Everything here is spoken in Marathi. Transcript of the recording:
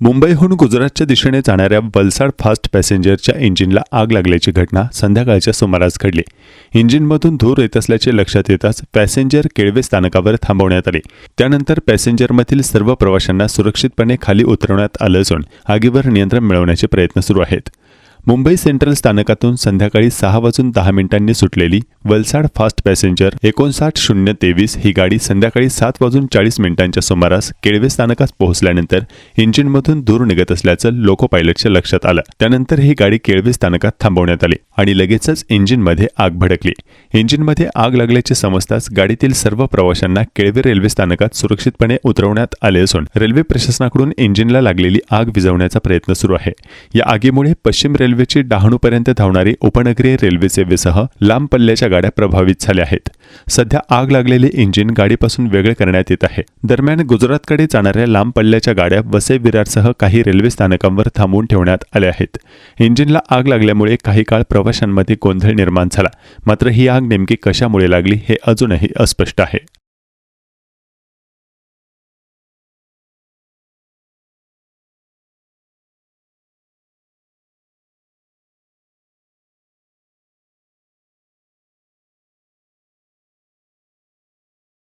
मुंबईहून गुजरातच्या दिशेने जाणाऱ्या वलसाड फास्ट पॅसेंजरच्या इंजिनला आग लागल्याची घटना संध्याकाळच्या सुमारास घडली. इंजिनमधून धूर येत असल्याचे लक्षात येताच पॅसेंजर केळवे स्थानकावर थांबवण्यात आले. त्यानंतर पॅसेंजरमधील सर्व प्रवाशांना सुरक्षितपणे खाली उतरवण्यात आलं असून आगीवर नियंत्रण मिळवण्याचे प्रयत्न सुरू आहेत. मुंबई सेंट्रल स्थानकातून संध्याकाळी सहा वाजून दहा मिनिटांनी सुटलेली वलसाड फास्ट पॅसेंजर एकोणसाठ शून्य तेवीस ही गाडी संध्याकाळी सात वाजून चाळीस मिनिटांच्या सुमारास केळवे स्थानकात पोहोचल्यानंतर इंजिनमधून धूर निघत असल्याचं लोको पायलटच्या लक्षात आलं. त्यानंतर ही गाडी केळवे स्थानकात थांबवण्यात आली आणि लगेचच इंजिनमध्ये आग भडकली. इंजिनमध्ये आग लागल्याचे समजताच गाडीतील सर्व प्रवाशांना केळवे रेल्वे स्थानकात सुरक्षितपणे उतरवण्यात आले असून रेल्वे प्रशासनाकडून इंजिनला लागलेली आग विझवण्याचा प्रयत्न सुरू आहे. या आगीमुळे पश्चिम रेल्वे रेल्वेची डहाणूपर्यंत धावणारी उपनगरीय रेल्वे सेवेसह लांब पल्ल्याच्या गाड्या प्रभावित झाल्या आहेत. सध्या आग लागलेले इंजिन गाडीपासून वेगळे करण्यात येत आहे. दरम्यान गुजरातकडे जाणाऱ्या लांब पल्ल्याच्या गाड्या वसे विरारसह काही रेल्वे स्थानकांवर थांबवून ठेवण्यात आल्या आहेत. इंजिनला आग लागल्यामुळे काही काळ प्रवाशांमध्ये गोंधळ निर्माण झाला. मात्र ही आग नेमकी कशामुळे लागली हे अजूनही अस्पष्ट आहे.